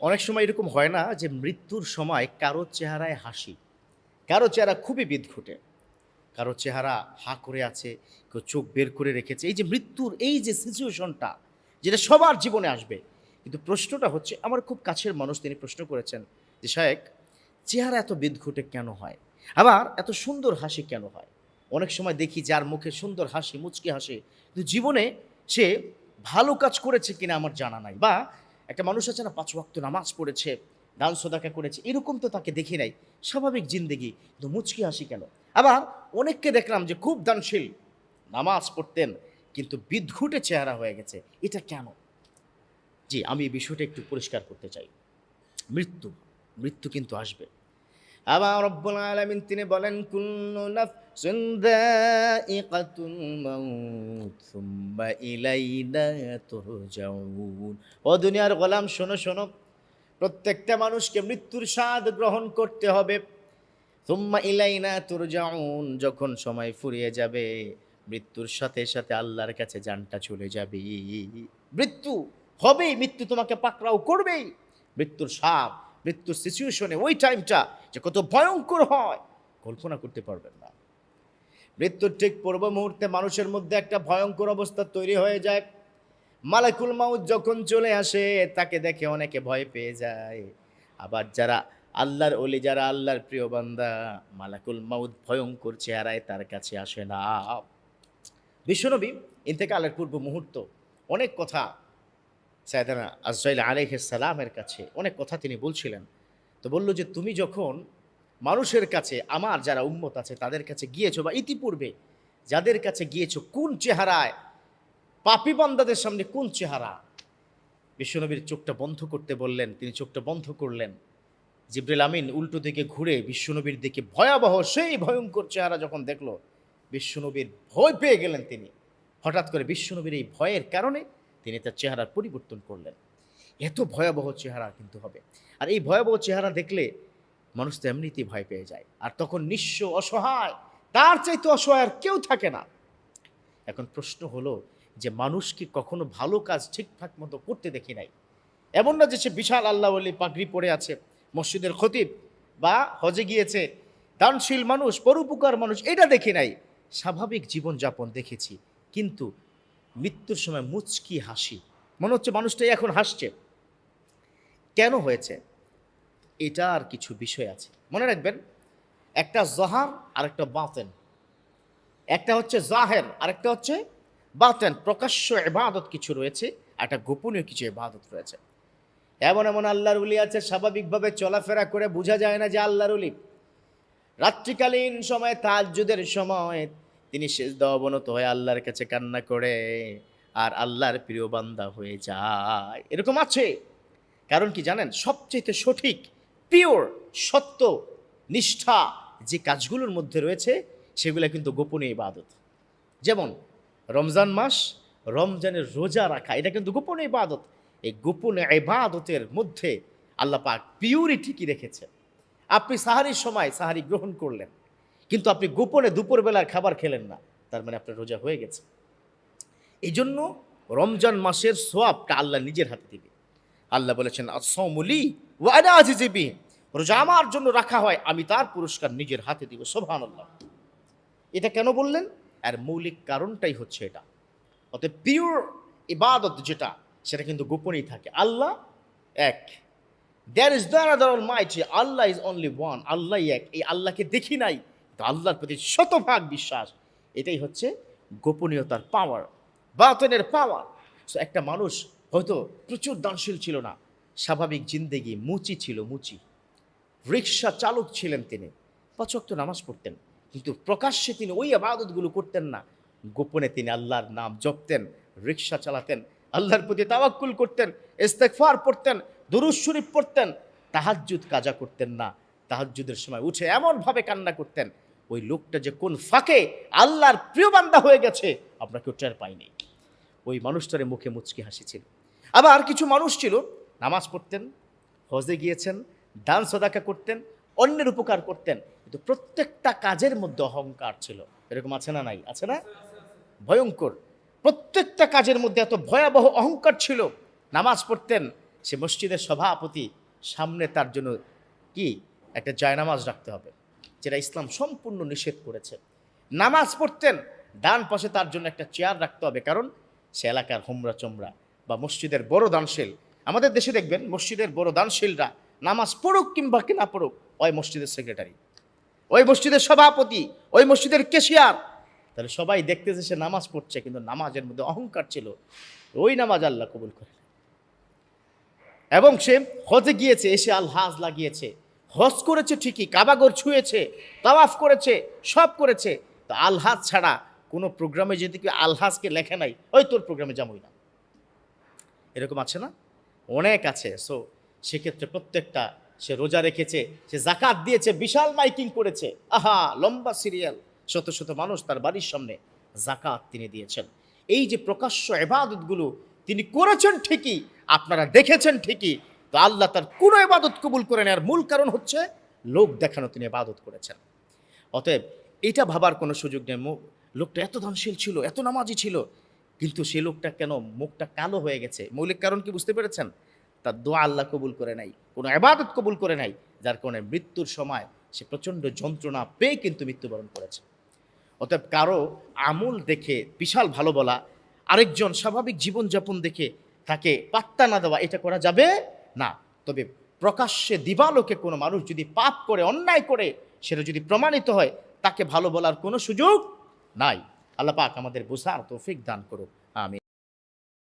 অনেক সময় এরকম হয় না যে মৃত্যুর সময় কারও চেহারায় হাসি, কারও চেহারা খুবই বিদঘুটে, কারও চেহারা হা করে আছে, কেউ চোখ বের করে রেখেছে। এই যে মৃত্যুর এই যে সিচুয়েশনটা যেটা সবার জীবনে আসবে, কিন্তু প্রশ্নটা হচ্ছে, আমার খুব কাছের মানুষ তিনি প্রশ্ন করেছেন যে, শায়েক, চেহারা এত বিদঘুটে কেন হয়? আবার এত সুন্দর হাসি কেন হয়? অনেক সময় দেখি যার মুখে সুন্দর হাসি, মুচকি হাসি, কিন্তু জীবনে সে ভালো কাজ করেছে কিনা আমার জানা নাই বা একটা মানুষ আছে না, পাঁচ ওয়াক্ত নামাজ পড়েছে, দান সদাকা করেছে, এরকম তো তাকে দেখি নাই। স্বাভাবিক জিন্দেগি, কিন্তু মুচকি হাসি কেন? আবার অনেককে দেখলাম যে খুব দানশীল, নামাজ পড়তেন, কিন্তু বিদঘুটে চেহারা হয়ে গেছে। এটা কেন? জি, আমি এই বিষয়টা একটু পরিষ্কার করতে চাই। মৃত্যু মৃত্যু কিন্তু আসবে। আবার রব্বুল আলামিন তিনি বলেন, কুল্লু তুরজাউন। ও দুনিয়ার গোলাম, শোনো শোনো, প্রত্যেকটা মানুষকে মৃত্যুর স্বাদ গ্রহণ করতে হবে। সুম্মা ইলাইনা তুরজাউন, যখন সময় ফুরিয়ে যাবে, মৃত্যুর সাথে সাথে আল্লাহর কাছে জানটা চলে যাবে। মৃত্যু হবেই, মৃত্যু তোমাকে পাকড়াও করবেই। মৃত্যুর সাপ মৃত্যুর সিচুয়েশনে ওই টাইমটা যে কত ভয়ঙ্কর হয়, কল্পনা করতে পারবেন না। মৃত্যুর ঠিক পূর্ব মুহূর্তে মানুষের মধ্যে একটা ভয়ঙ্কর অবস্থা তৈরি হয়ে যায়। মালাকুল মাউত যখন চলে আসে, তাকে দেখে অনেকে ভয় পেয়ে যায়। আবার যারা আল্লাহর অলি যারা আল্লাহর প্রিয় বান্দা, মালাকুল মাউদ ভয়ঙ্কর চেহারায় তার কাছে আসে না। বিশ্বনবী ইন্তেকালের পূর্ব মুহূর্ত, অনেক কথা সায়দানা আজরাইল আলাইহ সালামের কাছে অনেক কথা তিনি বলছিলেন। তো বলল যে, তুমি যখন মানুষের কাছে, আমার যারা উম্মত আছে, তাদের কাছে গিয়েছো বা ইতিপূর্বে যাদের কাছে গিয়েছো, কোন চেহারায়? পাপি বান্দাদের সামনে কোন চেহারা? বিশ্বনবীর চোখটা বন্ধ করতে বললেন, তিনি চোখটা বন্ধ করলেন। জিব্রিল আমিন উল্টো দিকে ঘুরে বিশ্বনবীর দিকে ভয়াবহ সেই ভয়ঙ্কর চেহারা যখন দেখল, বিশ্বনবীর ভয় পেয়ে গেলেন তিনি। হঠাৎ করে বিশ্বনবীর এই ভয়ের কারণে তিনি তার চেহারার পরিবর্তন করলেন। এত ভয়াবহ চেহারা কিন্তু হবে। আর এই ভয়াবহ চেহারা দেখলে মানুষ তো এমনিতেই ভয় পেয়ে যায়। আর তখন নিঃস্ব অসহায়, তার চাইতে অসহায় আর কেউ থাকে না। এখন প্রশ্ন হলো যে মানুষ কি কখনো ভালো কাজ ঠিকঠাক মতো করতে দেখি নাই? এমন না যে সে বিশাল আল্লাহ আলী পাগড়ি পড়ে আছে, মসজিদের খতিব বা হজে গিয়েছে, দানশীল মানুষ, পরোপকার মানুষ, এটা দেখি নাই। স্বাভাবিক জীবনযাপন দেখেছি, কিন্তু মৃত্যুর সময় মুচকি হাসি। মনে হচ্ছে মানুষটাই এখন হাসছে। কেন হয়েছে? এটা আর কিছু বিষয় আছে। মনে রাখবেন, একটা জহার আর একটা বাতেন। একটা হচ্ছে জাহের, আরেকটা হচ্ছে বাতেন। প্রকাশ্য এবাদত কিছু রয়েছে একটা গোপনীয় কিছু এবাদত রয়েছে। এমন এমন আল্লাহর উলি আছে, স্বাভাবিকভাবে চলাফেরা করে বোঝা যায় না যে আল্লাহর উলি রাত্রিকালীন সময় তাজ্জুদের সময় তিনি শেষ অবনত হয়ে আল্লাহর কাছে কান্না করে আর আল্লাহর প্রিয় বান্দা হয়ে যায়। এরকম আছে। কারণ কি জানেন? সবচেয়ে সঠিক পিওর সত্য, নিষ্ঠা যে কাজগুলোর মধ্যে রয়েছে, সেগুলো কিন্তু গোপনীয় ইবাদত। যেমন, রমজান মাস, রমজানের রোজা রাখা, এটা কিন্তু গোপনীয় ইবাদত। এই গোপনে ইবাদতের মধ্যে আল্লাহ পাক পিউরিটি কি রেখেছে আপনি সাহারির সময় সাহারি গ্রহণ করলেন। কিন্তু আপনি গোপনে দুপুরবেলার খাবার খেলেন না। তার মানে আপনার রোজা হয়ে গেছে। এই জন্য রমজান মাসের সোয়াবটা আল্লাহ নিজের হাতে দিবে। আল্লাহ বলেছেন আসমুলি ওয়াদা আজিজিবি রোজা আমার জন্য রাখা হয়, আমি তার পুরস্কার নিজের হাতে দিব। সোভান আল্লাহ এটা কেন বললেন? আর মৌলিক কারণটাই হচ্ছে এটা। অতএব পিওর ইবাদত যেটা, সেটা কিন্তু গোপনেই থাকে। আল্লাহ এক। There is the other Allah is only one আল্লাহ এক। এই আল্লাহকে দেখি নাই তো আল্লাহর প্রতি শতভাগ বিশ্বাস, এটাই হচ্ছে গোপনীয়তার পাওয়ার বাতনের পাওয়ার একটা মানুষ হয়তো প্রচুর দানশীল ছিল না, স্বাভাবিক জিন্দেগি মুচি ছিল মুচি। রিক্সা চালক ছিলেন তিনি পচক্ত নামাজ পড়তেন, কিন্তু প্রকাশ্যে তিনি ওই আবাদতগুলো করতেন না। গোপনে তিনি আল্লাহর নাম জপতেন রিক্সা চালাতেন, আল্লাহর প্রতি তাওয়াক্কুল করতেন ইস্তেকফার পড়তেন দুরুজ শরীফ পড়তেন, তাহাজ্জুদ কাজা করতেন না। তাহাজ্জুদের সময় উঠে এমনভাবে কান্না করতেন ওই লোকটা যে কোন ফাঁকে আল্লাহর প্রিয় বান্দা হয়ে গেছে, আমরা কেউ টের পাইনি। ওই মানুষটারে মুখে মুচকি হাসি ছিল আবার কিছু মানুষ ছিল, নামাজ পড়তেন, হজে গিয়েছেন, দান সদাকা করতেন, অন্যের উপকার করতেন, কিন্তু প্রত্যেকটা কাজের মধ্যে অহংকার ছিল। এরকম আছে না নাই? আছে না? ভয়ঙ্কর। প্রত্যেকটা কাজের মধ্যে এত ভয়াবহ অহংকার ছিল। নামাজ পড়তেন, সে মসজিদের সভাপতি, সামনে তার জন্য কি? একটা জায়নামাজ রাখতে হবে। যেটা ইসলাম সম্পূর্ণ নিষেধ করেছে। নামাজ পড়তেন, ডান পাশে তার জন্য একটা চেয়ার রাখতে হবে, কারণ সে এলাকার হোমরা চোমরা বা মসজিদের বড় দানশীল। আমাদের দেশে দেখবেন, মসজিদের বড় দানশীলরা নামাজ পড়ুক কিংবা কি না পড়ুক, ওই মসজিদের সেক্রেটারি ওই মসজিদের সভাপতি, ওই মসজিদের কেশিয়ার তাহলে সবাই দেখতেছে সে নামাজ পড়ছে, কিন্তু নামাজের মধ্যে অহংকার ছিল। ওই নামাজ আল্লাহ কবুল করে এবং সে হজে গিয়েছে, এসে আল হাজ লাগিয়েছে। হজ করেছে ঠিকই, কাবাগর ছুঁয়েছে, তাওয়াফ করেছে, সব করেছে। তো আলহাজ ছাড়া কোনো প্রোগ্রামে যদি কেউ আলহাজকে লেখে নাই, ওই তোর প্রোগ্রামে যাবই না। এরকম আছে না? অনেক আছে। সো সেক্ষেত্রে প্রত্যেকটা সে রোজা রেখেছে, সে জাকাত দিয়েছে, বিশাল মাইকিং করেছে। আহা, লম্বা সিরিয়াল। শত শত মানুষ তার বাড়ির সামনে জাকাত তিনি দিয়েছেন। এই যে প্রকাশ্য এবাদতগুলো তিনি করেছেন ঠিকই, আপনারা দেখেছেন ঠিকই তো আল্লাহ তার কোনো এবাদত কবুল করে নেওয়ার মূল কারণ হচ্ছে লোক দেখানো তিনি এবাদত করেছেন। অতএব এটা ভাবার কোনো সুযোগ নেই। লোকটা এত ধনশীল ছিল, এত নামাজি ছিল, কিন্তু সে লোকটা কেন? মুখটা কালো হয়ে গেছে। মৌলিক কারণ কি বুঝতে পেরেছেন? তার দোয়া আল্লাহ কবুল করে নাই, কোনো আবাদত কবুল করে নাই, যার কারণে মৃত্যুর সময় সে প্রচণ্ড যন্ত্রণা পেয়ে কিন্তু মৃত্যুবরণ করেছে। অতএব কারও আমূল দেখে বিশাল ভালো বলা, আরেকজন স্বাভাবিক জীবনযাপন দেখে তাকে পাত্তা না দেওয়া, এটা করা যাবে না, তবে প্রকাশ্যে দিবালোকে কোনো মানুষ যদি পাপ করে, অন্যায় করে, সেটা যদি প্রমাণিত হয়, তাকে ভালো বলার কোনো সুযোগ নাই। আল্লাহ পাক আমাদের বুঝার তৌফিক দান করুক। আমি